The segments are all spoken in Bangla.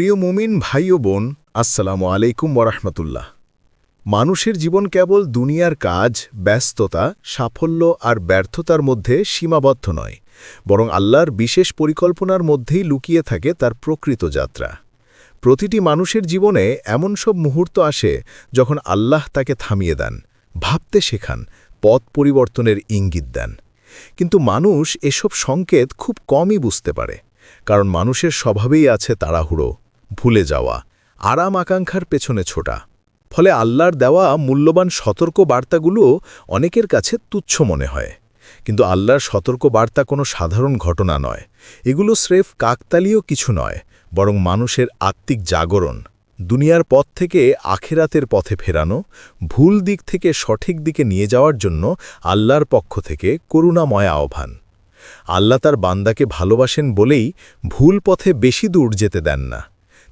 প্রিয় মুমিন ভাই ও বোন, আসসালামু আলাইকুম ওরহমতুল্লাহ মানুষের জীবন কেবল দুনিয়ার কাজ, ব্যস্ততা, সাফল্য আর ব্যর্থতার মধ্যে সীমাবদ্ধ নয়, বরং আল্লাহর বিশেষ পরিকল্পনার মধ্যেই লুকিয়ে থাকে তার প্রকৃত যাত্রা। প্রতিটি মানুষের জীবনে এমন সব মুহূর্ত আসে যখন আল্লাহ তাকে থামিয়ে দেন, ভাবতে শেখান, পথ পরিবর্তনের ইঙ্গিত দেন। কিন্তু মানুষ এসব সংকেত খুব কমই বুঝতে পারে, কারণ মানুষের স্বভাবেই আছে তাড়াহুড়ো ভুলে যাওয়া, আরাম আকাঙ্ক্ষার পেছনে ছোটা। ফলে আল্লাহর দেওয়া মূল্যবান সতর্ক বার্তাগুলো অনেকের কাছে তুচ্ছ মনে হয়। কিন্তু আল্লাহর সতর্ক বার্তা কোনো সাধারণ ঘটনা নয়। এগুলো স্রেফ কাকতালীয় কিছু নয়, বরং মানুষের আত্মিক জাগরণ। দুনিয়ার পথ থেকে আখেরাতের পথে ফেরানো, ভুল দিক থেকে সঠিক দিকে নিয়ে যাওয়ার জন্য আল্লাহর পক্ষ থেকে করুণাময় আহ্বান। আল্লাহ তার বান্দাকে ভালোবাসেন বলেই ভুল পথে বেশি দূর যেতে দেন না।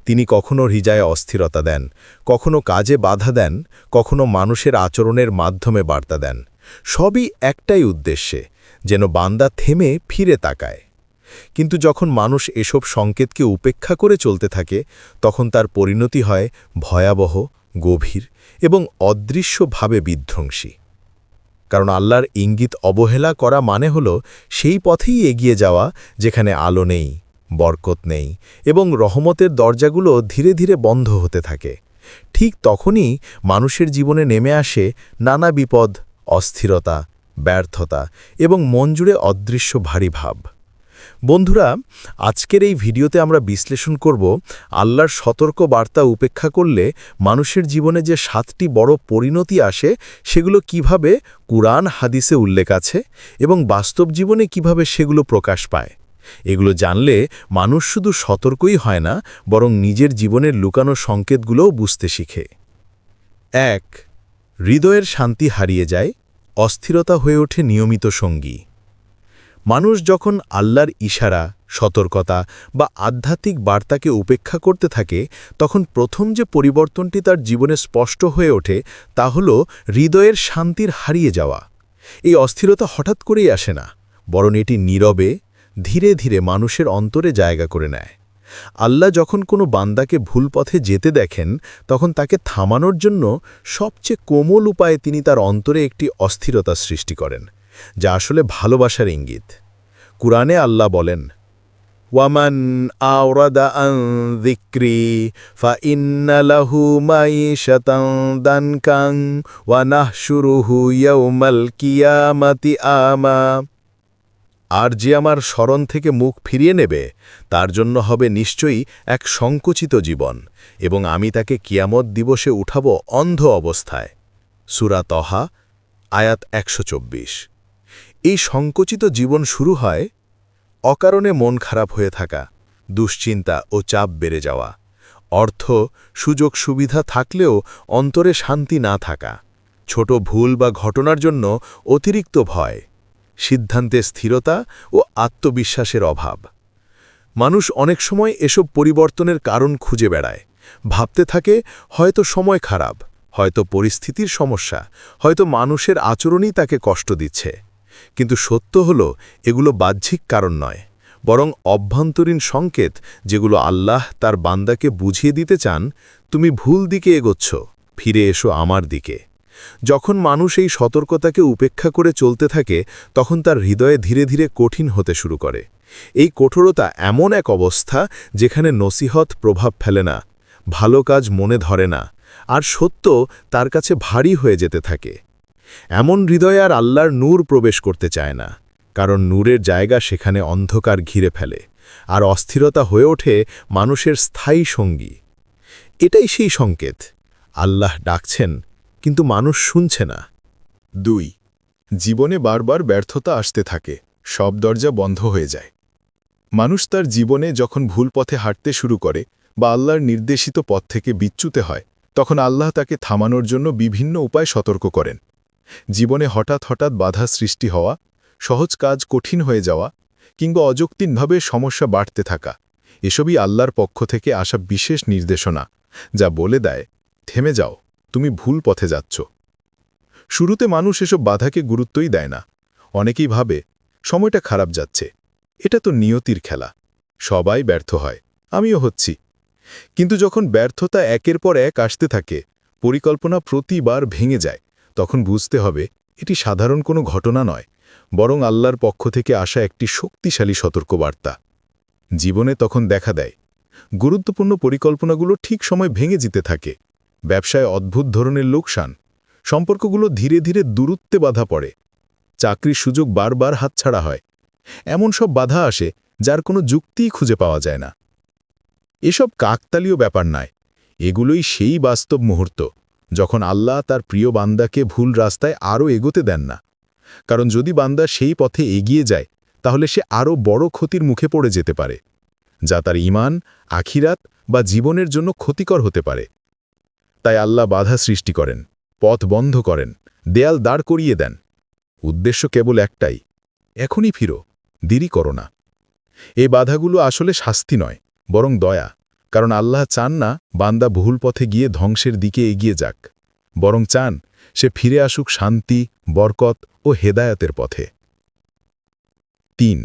তিনি কখনো হৃজায় অস্থিরতা দেন, কখনো কাজে বাধা দেন, কখনো মানুষের আচরণের মাধ্যমে বার্তা দেন। সবই একটাই উদ্দেশ্যে, যেন বান্দা থেমে ফিরে তাকায়। কিন্তু যখন মানুষ এসব সংকেতকে উপেক্ষা করে চলতে থাকে, তখন তার পরিণতি হয় ভয়াবহ, গভীর এবং অদৃশ্যভাবে বিধ্বংসী। কারণ আল্লাহর ইঙ্গিত অবহেলা করা মানে হল সেই পথেই এগিয়ে যাওয়া যেখানে আলো নেই বরকত নেই এবং রহমতের দরজাগুলো ধীরে ধীরে বন্ধ হতে থাকে। ঠিক তখনই মানুষের জীবনে নেমে আসে নানা বিপদ, অস্থিরতা, ব্যর্থতা এবং মন জুড়ে অদৃশ্য ভারী ভাব। বন্ধুরা, আজকের এই ভিডিওতে আমরা বিশ্লেষণ করব আল্লাহর সতর্ক বার্তা উপেক্ষা করলে মানুষের জীবনে যে সাতটি বড় পরিণতি আসে, সেগুলো কীভাবে কুরআন, হাদিসে উল্লেখ আছে এবং বাস্তব জীবনে কীভাবে সেগুলো প্রকাশ পায়। এগুলো জানলে মানুষ শুধু সতর্কই হয় না, বরং নিজের জীবনের লুকানো সংকেতগুলোও বুঝতে শিখে। এক, হৃদয়ের শান্তি হারিয়ে যায়, অস্থিরতা হয়ে ওঠে নিয়মিত সঙ্গী। মানুষ যখন আল্লাহর ইশারা, সতর্কতা বা আধ্যাত্মিক বার্তাকে উপেক্ষা করতে থাকে, তখন প্রথম যে পরিবর্তনটি তার জীবনে স্পষ্ট হয়ে ওঠে তা হল হৃদয়ের শান্তির হারিয়ে যাওয়া। এই অস্থিরতা হঠাৎ করেই আসে না, বরং এটি নীরবে ধীরে ধীরে মানুষের অন্তরে জায়গা করে নেয়। আল্লাহ যখন কোনো বান্দাকে ভুল পথে যেতে দেখেন, তখন তাকে থামানোর জন্য সবচেয়ে কোমল উপায়ে তিনি তার অন্তরে একটি অস্থিরতা সৃষ্টি করেন, যা আসলে ভালোবাসার ইঙ্গিত। কুরআনে আল্লাহ বলেন, ওয়ামান আওরাদা আন যিকরি ফা ইন্না লাহু মাইশাতান দানকাং ওয়া নাহশুরুহু ইয়াউমাল কিয়ামাতি আমা। আর যে আমার স্মরণ থেকে মুখ ফিরিয়ে নেবে, তার জন্য হবে নিশ্চয়ই এক সংকুচিত জীবন, এবং আমি তাকে কিয়ামত দিবসে উঠাব অন্ধ অবস্থায়। সুরা তহা, আয়াত একশো চব্বিশ। এই সংকুচিত জীবন শুরু হয় অকারণে মন খারাপ হয়ে থাকা, দুশ্চিন্তা ও চাপ বেড়ে যাওয়া, অর্থ, সুযোগ, সুবিধা থাকলেও অন্তরে শান্তি না থাকা, ছোট ভুল বা ঘটনার জন্য অতিরিক্ত ভয়। সিদ্ধান্তে স্থিরতা ও আত্মবিশ্বাসের অভাব। মানুষ অনেক সময় এসব পরিবর্তনের কারণ খুঁজে বেড়ায়। ভাবতে থাকে, হয়তো সময় খারাপ, হয়তো পরিস্থিতির সমস্যা, হয়তো মানুষের আচরণই তাকে কষ্ট দিচ্ছে। কিন্তু সত্য হল, এগুলো বাহ্যিক কারণ নয়, বরং অভ্যন্তরীণ সংকেত যেগুলো আল্লাহ তার বান্দাকে বুঝিয়ে দিতে চান, তুমি ভুল দিকে এগোচ্ছ, ফিরে এসো আমার দিকে। যখন মানুষ এই সতর্কতাকে উপেক্ষা করে চলতে থাকে, তখন তার হৃদয়ে ধীরে ধীরে কঠিন হতে শুরু করে। এই কঠোরতা এমন এক অবস্থা যেখানে নসিহত প্রভাব ফেলে না, ভালো কাজ মনে ধরে না, আর সত্য তার কাছে ভারী হয়ে যেতে থাকে। এমন হৃদয়ে আর আল্লাহর নূর প্রবেশ করতে চায় না, কারণ নূরের জায়গা সেখানে অন্ধকার ঘিরে ফেলে, আর অস্থিরতা হয়ে ওঠে মানুষের স্থায়ী সঙ্গী। এটাই সেই সংকেত। আল্লাহ ডাকছেন কিন্তু মানুষ শুনছে না। দুই, জীবনে বারবার ব্যর্থতা আসতে থাকে, সব দরজা বন্ধ হয়ে যায়। মানুষ তার জীবনে যখন ভুল পথে হাঁটতে শুরু করে বা আল্লাহর নির্দেশিত পথ থেকে বিচ্যুতে হয়, তখন আল্লাহ তাকে থামানোর জন্য বিভিন্ন উপায় সতর্ক করেন। জীবনে হঠাৎ হঠাৎ বাধা সৃষ্টি হওয়া, সহজ কাজ কঠিন হয়ে যাওয়া কিংবা অযৌক্তিনভাবে সমস্যা বাড়তে থাকা, এসবই আল্লাহর পক্ষ থেকে আসা বিশেষ নির্দেশনা, যা বলে দেয়, থেমে যাও। তুমি ভুল পথে যাচ্ছ। শুরুতে মানুষ এসব বাধাকে গুরুত্বই দেয় না। অনেকেই ভাবে, সময়টা খারাপ যাচ্ছে। এটা তো নিয়তির খেলা। সবাই ব্যর্থ হয়। আমিও হচ্ছি। কিন্তু যখন ব্যর্থতা একের পর এক আসতে থাকে, পরিকল্পনা প্রতিবার ভেঙে যায়, তখন বুঝতে হবে, এটি সাধারণ কোনো ঘটনা নয়, বরং আল্লাহর পক্ষ থেকে আসা একটি শক্তিশালী সতর্কবার্তা। জীবনে তখন দেখা দেয়, গুরুত্বপূর্ণ পরিকল্পনাগুলো ঠিক সময় ভেঙে যেতে থাকে। ব্যবসায় অদ্ভুত ধরনের লোকসান। সম্পর্কগুলো ধীরে ধীরে দূরত্বে বাধা পড়ে। চাকরির সুযোগ বারবার হাতছাড়া হয়। এমন সব বাধা আসে যার কোনো যুক্তিই খুঁজে পাওয়া যায় না। এসব কাকতালীয় ব্যাপার নয়। এগুলোই সেই বাস্তব মুহূর্ত, যখন আল্লাহ তার প্রিয় বান্দাকে ভুল রাস্তায় আরও এগোতে দেন না। কারণ যদি বান্দা সেই পথে এগিয়ে যায়, তাহলে সে আরও বড় ক্ষতির মুখে পড়ে যেতে পারে, যা তার ইমান আখিরাত বা জীবনের জন্য ক্ষতিকর হতে পারে। তাই আল্লাহ বাধা সৃষ্টি করেন, পথ বন্ধ করেন, দেয়াল দাঁড় করিয়ে দেন। উদ্দেশ্য কেবল একটাই, এখনই ফিরো, দেরি করো না। এই বাধাগুলো আসলে শাস্তি নয়, বরং দয়া, কারণ আল্লাহ চান না বান্দা ভুল পথে গিয়ে ধ্বংসের দিকে এগিয়ে যাক, বরং চান সে ফিরে আসুক শান্তি, বরকত ও হেদায়াতের পথে। তিন,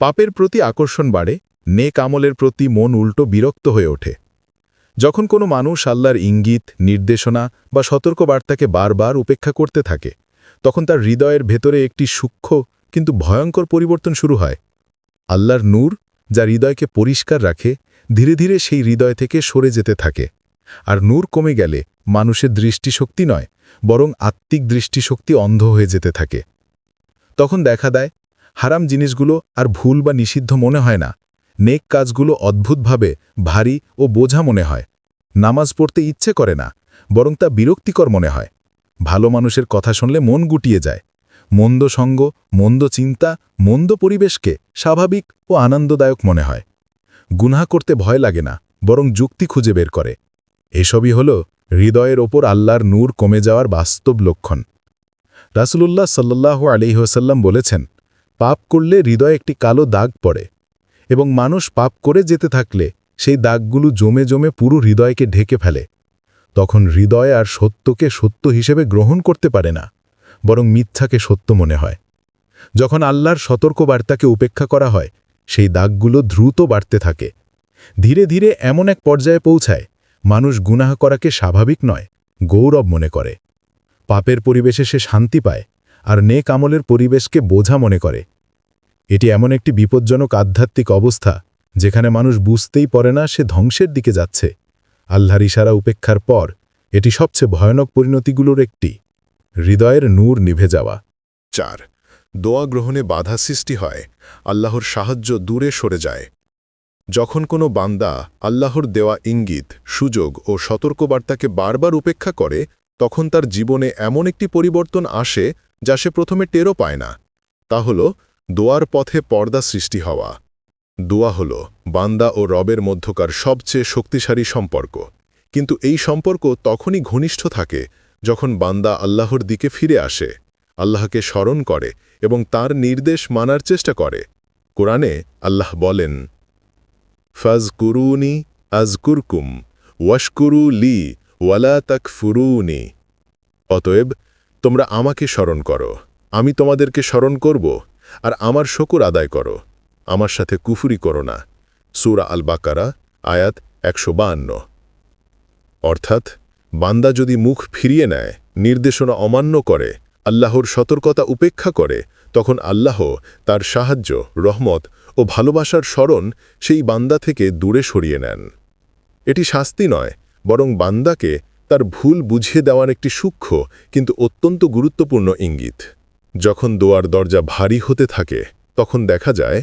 পাপের প্রতি আকর্ষণ বাড়ে, নেক আমলের প্রতি মন উল্টো বিরক্ত হয়ে ওঠে। যখন কোনো মানুষ আল্লাহর ইঙ্গিত, নির্দেশনা বা সতর্কবার্তাকে বারবার উপেক্ষা করতে থাকে, তখন তার হৃদয়ের ভেতরে একটি সূক্ষ্ম কিন্তু ভয়ঙ্কর পরিবর্তন শুরু হয়। আল্লাহর নূর, যা হৃদয়কে পরিষ্কার রাখে, ধীরে ধীরে সেই হৃদয় থেকে সরে যেতে থাকে। আর নূর কমে গেলে মানুষের দৃষ্টিশক্তি নয়, বরং আত্মিক দৃষ্টিশক্তি অন্ধ হয়ে যেতে থাকে। তখন দেখা দেয়, হারাম জিনিসগুলো আর ভুল বা নিষিদ্ধ মনে হয় না। নেক কাজগুলো অদ্ভুতভাবে ভারী ও বোঝা মনে হয়। নামাজ পড়তে ইচ্ছে করে না, বরং তা বিরক্তিকর মনে হয়। ভালো মানুষের কথা শুনলে মন গুটিয়ে যায়। মন্দ সঙ্গ, মন্দ চিন্তা, মন্দ পরিবেশকে স্বাভাবিক ও আনন্দদায়ক মনে হয়। গুনাহ করতে ভয় লাগে না, বরং যুক্তি খুঁজে বের করে। এসবই হল হৃদয়ের ওপর আল্লাহর নূর কমে যাওয়ার বাস্তব লক্ষণ। রাসুলুল্লাহ সাল্লাহ আলিহাসাল্লাম বলেছেন, পাপ করলে হৃদয়ে একটি কালো দাগ পড়ে। এবং মানুষ পাপ করে যেতে থাকলে সেই দাগগুলো জমে জমে পুরো হৃদয়কে ঢেকে ফেলে। তখন হৃদয় আর সত্যকে সত্য হিসেবে গ্রহণ করতে পারে না, বরং মিথ্যাকে সত্য মনে হয়। যখন আল্লাহর সতর্কবার্তাকে উপেক্ষা করা হয়, সেই দাগগুলো দ্রুত বাড়তে থাকে। ধীরে ধীরে এমন এক পর্যায়ে পৌঁছায়, মানুষ গুনাহ করাকে স্বাভাবিক নয়, গৌরব মনে করে। পাপের পরিবেশে সে শান্তি পায়, আর নেক আমলের পরিবেশকে বোঝা মনে করে। এটি এমন একটি বিপজ্জনক আধ্যাত্মিক অবস্থা, যেখানে মানুষ বুঝতেই পারে না সে ধ্বংসের দিকে যাচ্ছে। আল্লাহর ইশারা উপেক্ষার পর, এটি সবচেয়ে ভয়ানক পরিণতিগুলোর একটি। হৃদয়ের নূর নিভে যাওয়া। চার, দোয়া গ্রহণে বাধা সৃষ্টি হয়, আল্লাহর সাহায্য দূরে সরে যায়। যখন কোনো বান্দা আল্লাহর দেওয়া ইঙ্গিত, সুযোগ ও সতর্কবার্তাকে বারবার উপেক্ষা করে, তখন তার জীবনে এমন একটি পরিবর্তন আসে, যা সে প্রথমে টেরও পায় না। তা হল দোয়ার পথে পর্দা সৃষ্টি হওয়া। দোয়া হল বান্দা ও রবের মধ্যকার সবচেয়ে শক্তিশালী সম্পর্ক। কিন্তু এই সম্পর্ক তখনই ঘনিষ্ঠ থাকে যখন বান্দা আল্লাহর দিকে ফিরে আসে, আল্লাহকে স্মরণ করে এবং তার নির্দেশ মানার চেষ্টা করে। কোরআনে আল্লাহ বলেন ফাজ কুরুনি আজকুরকুম, ওয়াশকুরু লি, ওয়ালা তাক ফুরুনি অতএব তোমরা আমাকে স্মরণ করো, আমি তোমাদেরকে স্মরণ করব আর আমার শকুর আদায় করো। আমার সাথে কুফুরি করো না। সুরা আল বাকারা আয়াত একশো অর্থাৎ, বান্দা যদি মুখ ফিরিয়ে নেয়, নির্দেশনা অমান্য করে, আল্লাহর সতর্কতা উপেক্ষা করে, তখন আল্লাহ তার সাহায্য, রহমত ও ভালোবাসার স্মরণ সেই বান্দা থেকে দূরে সরিয়ে নেন। এটি শাস্তি নয়, বরং বান্দাকে তার ভুল বুঝিয়ে দেওয়ার একটি সূক্ষ্ম কিন্তু অত্যন্ত গুরুত্বপূর্ণ ইঙ্গিত। যখন দোয়ার দরজা ভারী হতে থাকে, তখন দেখা যায়,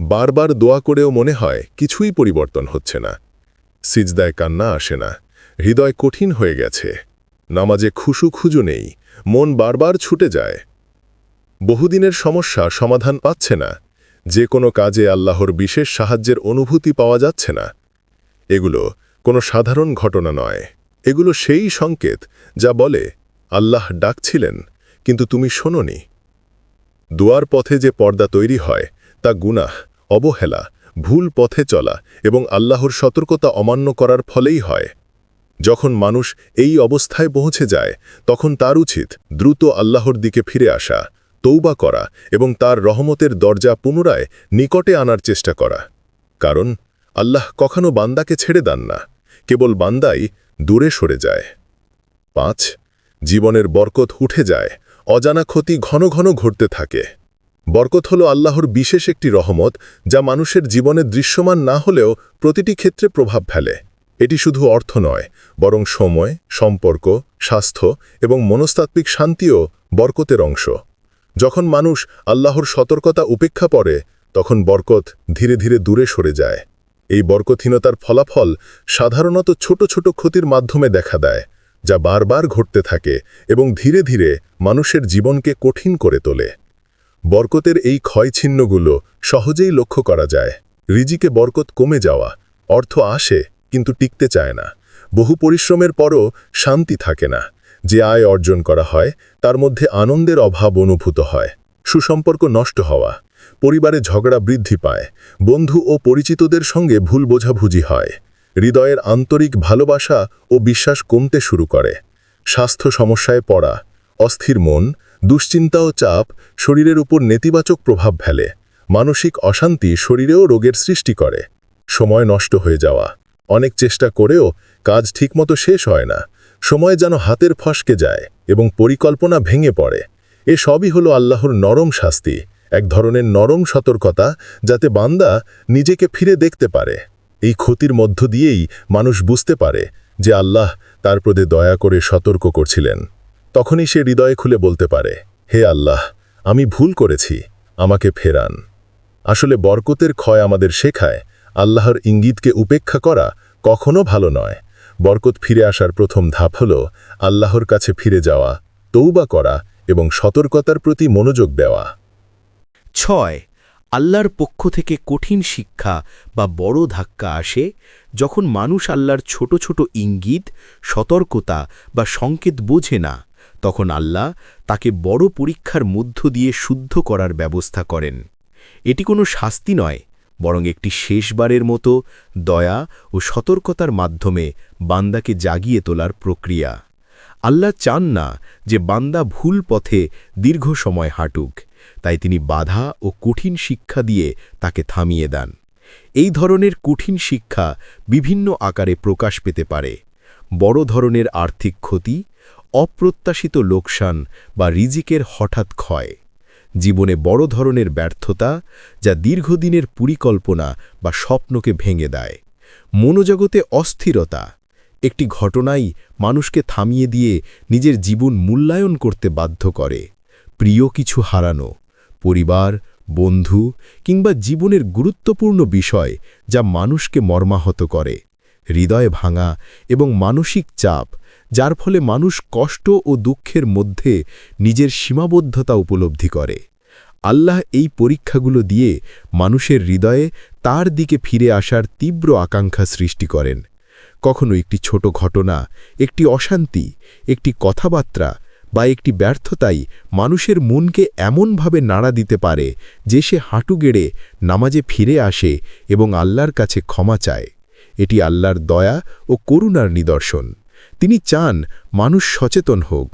বারবার দোয়া করেও মনে হয় কিছুই পরিবর্তন হচ্ছে না। সিজদায় কান্না আসে না, হৃদয় কঠিন হয়ে গেছে, নামাজে খুশু খুজু নেই, মন বারবার ছুটে যায়। বহুদিনের সমস্যা সমাধান পাচ্ছে না, যে কোনো কাজে আল্লাহর বিশেষ সাহায্যের অনুভূতি পাওয়া যাচ্ছে না। এগুলো কোনো সাধারণ ঘটনা নয়, এগুলো সেই সংকেত যা বলে, আল্লাহ ডাকছিলেন কিন্তু তুমি শোনোনি। দুয়ার পথে যে পর্দা তৈরি হয়, তা গুনাহ, অবহেলা, ভুল পথে চলা এবং আল্লাহর সতর্কতা অমান্য করার ফলেই হয়। যখন মানুষ এই অবস্থায় পৌঁছে যায়, তখন তার উচিত দ্রুত আল্লাহর দিকে ফিরে আসা তৌবা করা এবং তার রহমতের দরজা পুনরায় নিকটে আনার চেষ্টা করা। কারণ আল্লাহ কখনো বান্দাকে ছেড়ে দেন না, কেবল বান্দাই দূরে সরে যায়। পাঁচ, জীবনের বরকত উঠে যায় অজানা ক্ষতি ঘন ঘন ঘটতে থাকে। বরকত হল আল্লাহর বিশেষ একটি রহমত, যা মানুষের জীবনে দৃশ্যমান না হলেও প্রতিটি ক্ষেত্রে প্রভাব ফেলে। এটি শুধু অর্থ নয়, বরং সময়, সম্পর্ক, স্বাস্থ্য এবং মনস্তাত্ত্বিক শান্তিও বরকতের অংশ। যখন মানুষ আল্লাহর সতর্কতা উপেক্ষা করে, তখন বরকত ধীরে ধীরে দূরে সরে যায়। এই বরকতহীনতার ফলাফল সাধারণত ছোট ছোট ক্ষতির মাধ্যমে দেখা দেয়। যা বারবার ঘটতে থাকে এবং ধীরে ধীরে মানুষের জীবনকে কঠিন করে তোলে। বরকতের এই ক্ষয়ছিন্নগুলো সহজেই লক্ষ্য করা যায়। রিজিকে বরকত কমে যাওয়া, অর্থ আসে, কিন্তু টিকতে চায় না। বহু পরিশ্রমের পরও শান্তি থাকে না। যে আয় অর্জন করা হয়, তার মধ্যে আনন্দের অভাব অনুভূত হয়। সুসম্পর্ক নষ্ট হওয়া, পরিবারে ঝগড়া বৃদ্ধি পায়, বন্ধু ও পরিচিতদের সঙ্গে ভুল বোঝাবুঝি হয়। হৃদয়ের আন্তরিক ভালোবাসা ও বিশ্বাস কমতে শুরু করে। স্বাস্থ্য সমস্যায় পড়া, অস্থির মন, দুশ্চিন্তা ও চাপ শরীরের উপর নেতিবাচক প্রভাব ফেলে। মানসিক অশান্তি শরীরেও রোগের সৃষ্টি করে। সময় নষ্ট হয়ে যাওয়া, অনেক চেষ্টা করেও কাজ ঠিকমতো শেষ হয় না। সময় যেন হাতের ফসকে যায় এবং পরিকল্পনা ভেঙে পড়ে। এ সবই হলো আল্লাহর নরম শাস্তি, এক ধরনের নরম সতর্কতা যাতে বান্দা নিজেকে ফিরে দেখতে পারে। এই ক্ষতির মধ্য দিয়েই মানুষ বুঝতে পারে যে আল্লাহ তার প্রতি দয়া করে সতর্ক করছিলেন। তখনই সে হৃদয়ে খুলে বলতে পারে, হে আল্লাহ, আমি ভুল করেছি, আমাকে ফেরান। আসলে বরকতের ক্ষয় আমাদের শেখায়, আল্লাহর ইঙ্গিতকে উপেক্ষা করা কখনো ভালো নয়। বরকত ফিরে আসার প্রথম ধাপ হল আল্লাহর কাছে ফিরে যাওয়া তৌবা করা এবং সতর্কতার প্রতি মনোযোগ দেওয়া। ছয় আল্লাহর পক্ষ থেকে কঠিন শিক্ষা বা বড় ধাক্কা আসে যখন মানুষ আল্লাহর ছোট ছোট ইঙ্গিত, সতর্কতা বা সংকেত বোঝে না, তখন আল্লাহ তাকে বড় পরীক্ষার মধ্য দিয়ে শুদ্ধ করার ব্যবস্থা করেন। এটি কোনো শাস্তি নয়, বরং একটি শেষবারের মতো দয়া ও সতর্কতার মাধ্যমে বান্দাকে জাগিয়ে তোলার প্রক্রিয়া। আল্লাহ চান না যে বান্দা ভুল পথে দীর্ঘ সময় হাঁটুক। তাই তিনি বাধা ও কঠিন শিক্ষা দিয়ে তাকে থামিয়ে দেন। এই ধরনের কঠিন শিক্ষা বিভিন্ন আকারে প্রকাশ পেতে পারে। বড় ধরনের আর্থিক ক্ষতি, অপ্রত্যাশিত লোকসান বা রিজিকের হঠাৎ ক্ষয়। জীবনে বড় ধরনের ব্যর্থতা যা দীর্ঘদিনের পরিকল্পনা বা স্বপ্নকে ভেঙে দেয়। মনোজগতে অস্থিরতা, একটি ঘটনাই মানুষকে থামিয়ে দিয়ে নিজের জীবন মূল্যায়ন করতে বাধ্য করে। প্রিয় কিছু হারানো পরিবার, বন্ধু কিংবা জীবনের গুরুত্বপূর্ণ বিষয় যা মানুষকে মর্মাহত করে। হৃদয় ভাঙা এবং মানসিক চাপ, যার ফলে মানুষ কষ্ট ও দুঃখের মধ্যে নিজের সীমাবদ্ধতা উপলব্ধি করে। আল্লাহ এই পরীক্ষাগুলো দিয়ে মানুষের হৃদয়ে তার দিকে ফিরে আসার তীব্র আকাঙ্ক্ষা সৃষ্টি করেন। কখনো একটি ছোট ঘটনা, একটি অশান্তি, একটি কথাবার্তা বা একটি ব্যর্থতাই মানুষের মনকে এমনভাবে নাড়া দিতে পারে যে সে হাঁটু গেড়ে নামাজে ফিরে আসে এবং আল্লাহর কাছে ক্ষমা চায়। এটি আল্লাহর দয়া ও করুণার নিদর্শন। তিনি চান মানুষ সচেতন হোক,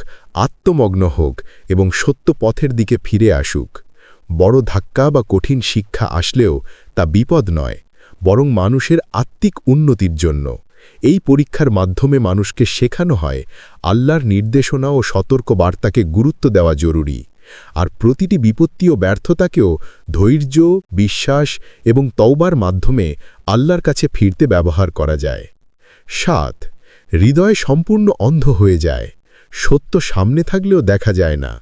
আত্মমগ্ন হোক এবং সত্য পথের দিকে ফিরে আসুক। বড় ধাক্কা বা কঠিন শিক্ষা আসলেও তা বিপদ নয়, বরং মানুষের আত্মিক উন্নতির জন্য। এই পরীক্ষার মাধ্যমে মানুষকে শেখানো হয় আল্লাহর নির্দেশনা ও সতর্ক বার্তাকে গুরুত্ব দেওয়া জরুরি। আর প্রতিটি বিপত্তি ও ব্যর্থতাকেও ধৈর্য, বিশ্বাস এবং তওবার মাধ্যমে আল্লাহর কাছে ফিরতে ব্যবহার করা যায়। সাত, হৃদয় সম্পূর্ণ অন্ধ হয়ে যায়। সত্য সামনে থাকলেও দেখা যায় না।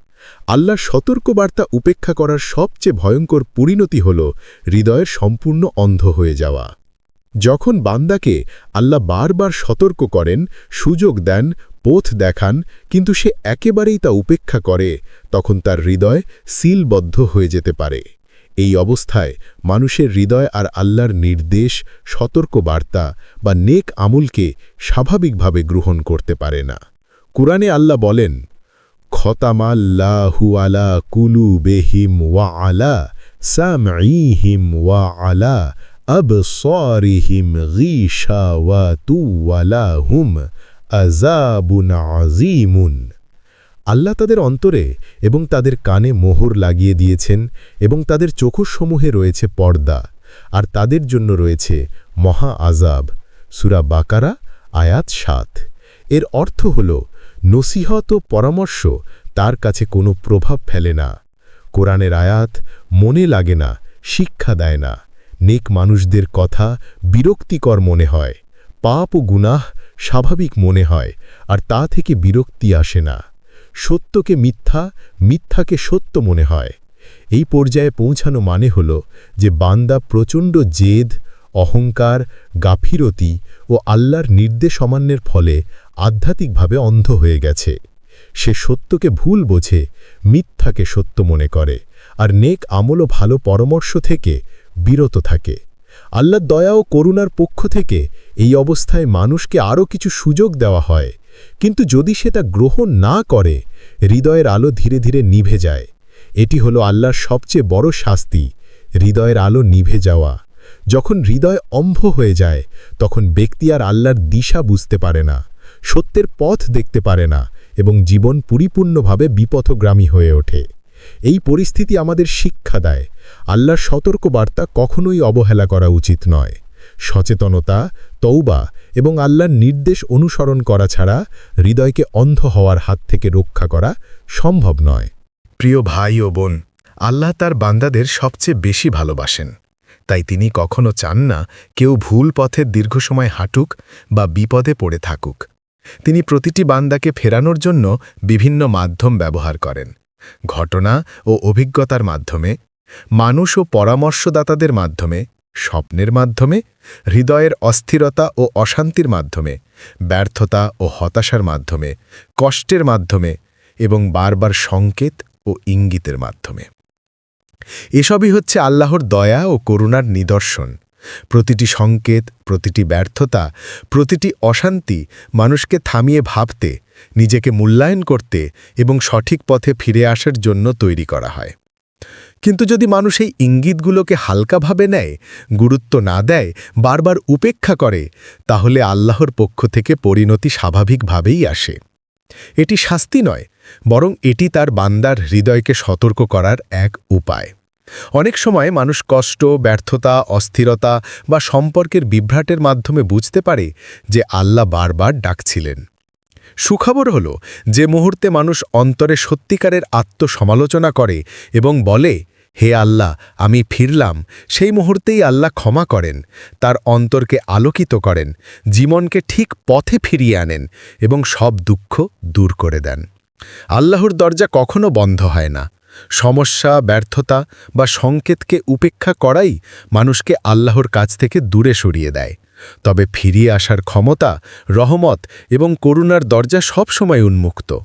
আল্লাহর সতর্কবার্তা উপেক্ষা করার সবচেয়ে ভয়ঙ্কর পরিণতি হল হৃদয়ের সম্পূর্ণ অন্ধ হয়ে যাওয়া। যখন বান্দাকে আল্লাহ বারবার সতর্ক করেন, সুযোগ দেন, পথ দেখান, কিন্তু সে একেবারেই তা উপেক্ষা করে, তখন তার হৃদয় সিলবদ্ধ হয়ে যেতে পারে। এই অবস্থায় মানুষের হৃদয় আর আল্লাহর নির্দেশ সতর্ক বার্তা বা নেক আমুলকে স্বাভাবিকভাবে গ্রহণ করতে পারে না। কুরআনে আল্লাহ বলেন, খতামাল্লাহু আলা কুলু বেহিম ওয়া আলা সামঈহিম ওয়া আলা أبصارهم غيشاوات ولهم عذاب عظيم আল্লাহ তাদের অন্তরে এবং তাদের কানে মোহর লাগিয়ে দিয়েছেন এবং তাদের চক্ষুসমূহে রয়েছে পর্দা আর তাদের জন্য রয়েছে মহা আজাব সুরা বাকারা আয়াত সাত এর অর্থ হল নসিহত ও পরামর্শ তার কাছে কোনো প্রভাব ফেলে না কোরআনের আয়াত মনে লাগে না শিক্ষা দেয় না নেক মানুষদের কথা বিরক্তিকর মনে হয়, পাপ ও গুনাহ স্বাভাবিক মনে হয়, আর তা থেকে বিরক্তি আসে না। সত্যকে মিথ্যা, মিথ্যাকে সত্য মনে হয়। এই পর্যায়ে পৌঁছানো মানে হল যে বান্দা প্রচণ্ড জেদ, অহংকার, গাফিরতি ও আল্লাহর নির্দেশ অমান্যের ফলে আধ্যাত্মিকভাবে অন্ধ হয়ে গেছে। সে সত্যকে ভুল বোঝে, মিথ্যাকে সত্য মনে করে, আর নেক আমল ভালো পরামর্শ থেকে বিরত থাকে। আল্লাহর দয়া ও করুণার পক্ষ থেকে এই অবস্থায় মানুষকে আরও কিছু সুযোগ দেওয়া হয়। কিন্তু যদি সে তা গ্রহণ না করে, হৃদয়ের আলো ধীরে ধীরে নিভে যায়। এটি হলো আল্লাহর সবচেয়ে বড় শাস্তি, হৃদয়ের আলো নিভে যাওয়া। যখন হৃদয় অম্ভ হয়ে যায়, তখন ব্যক্তি আর আল্লাহর দিশা বুঝতে পারে না, সত্যের পথ দেখতে পারে না এবং জীবন পরিপূর্ণভাবে বিপথগ্রামী হয়ে ওঠে। এই পরিস্থিতি আমাদের শিক্ষা দেয়। আল্লাহর সতর্ক বার্তা কখনোই অবহেলা করা উচিত নয়। সচেতনতা তৌবা এবং আল্লাহর নির্দেশ অনুসরণ করা ছাড়া হৃদয়কে অন্ধ হওয়ার হাত থেকে রক্ষা করা সম্ভব নয়। প্রিয় ভাই ও বোন, আল্লাহ তার বান্দাদের সবচেয়ে বেশি ভালোবাসেন। তাই তিনি কখনো চান না কেউ ভুল পথে দীর্ঘ সময় হাঁটুক বা বিপদে পড়ে থাকুক। তিনি প্রতিটি বান্দাকে ফেরানোর জন্য বিভিন্ন মাধ্যম ব্যবহার করেন। ঘটনা ও অভিজ্ঞতার মাধ্যমে, মানুষ ও পরামর্শদাতাদের মাধ্যমে, স্বপ্নের মাধ্যমে, হৃদয়ের অস্থিরতা ও অশান্তির মাধ্যমে, ব্যর্থতা ও হতাশার মাধ্যমে, কষ্টের মাধ্যমে এবং বারবার সংকেত ও ইঙ্গিতের মাধ্যমে। এসবই হচ্ছে আল্লাহর দয়া ও করুণার নিদর্শন। প্রতিটি সংকেত, প্রতিটি ব্যর্থতা, প্রতিটি অশান্তি মানুষকে থামিয়ে ভাবতে নিজেকে মূল্যায়ন করতে এবং সঠিক পথে ফিরে আসার জন্য তৈরি করা হয়। কিন্তু যদি মানুষ এই ইঙ্গিতগুলোকে হালকাভাবে নেয়, গুরুত্ব না দেয়, বারবার উপেক্ষা করে, তাহলে আল্লাহর পক্ষ থেকে পরিণতি স্বাভাবিকভাবেই আসে। এটি শাস্তি নয়, বরং এটি তার বান্দার হৃদয়কে সতর্ক করার এক উপায়। অনেক সময় মানুষ কষ্ট, ব্যর্থতা, অস্থিরতা বা সম্পর্কের বিভ্রাটের মাধ্যমে বুঝতে পারে যে আল্লাহ বারবার ডাকছিলেন। সুখবর হল যে মুহূর্তে মানুষ অন্তরে সত্যিকারের আত্মসমালোচনা করে এবং বলে, হে আল্লাহ, আমি ফিরলাম। সেই মুহূর্তেই আল্লাহ ক্ষমা করেন, তার অন্তরকে আলোকিত করেন, জীবনকে ঠিক পথে ফিরিয়ে আনেন এবং সব দুঃখ দূর করে দেন। আল্লাহর দরজা কখনো বন্ধ হয় না। সমস্যা, ব্যর্থতা বা সংকেতকে উপেক্ষা করাই মানুষকে আল্লাহর কাছ থেকে দূরে সরিয়ে দেয়। তবে ফিরিয়ে আসার ক্ষমতা, রহমত এবং করুণার দরজা সবসময় উন্মুক্ত।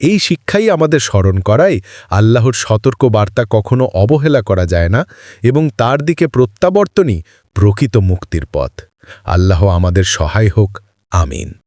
এই শিক্ষাই আমাদের স্মরণ করায়, আল্লাহর সতর্ক বার্তা কখনো অবহেলা করা যায় না এবং তার দিকে প্রত্যাবর্তনই প্রকৃত মুক্তির পথ। আল্লাহ আমাদের সহায় হোক, আমিন।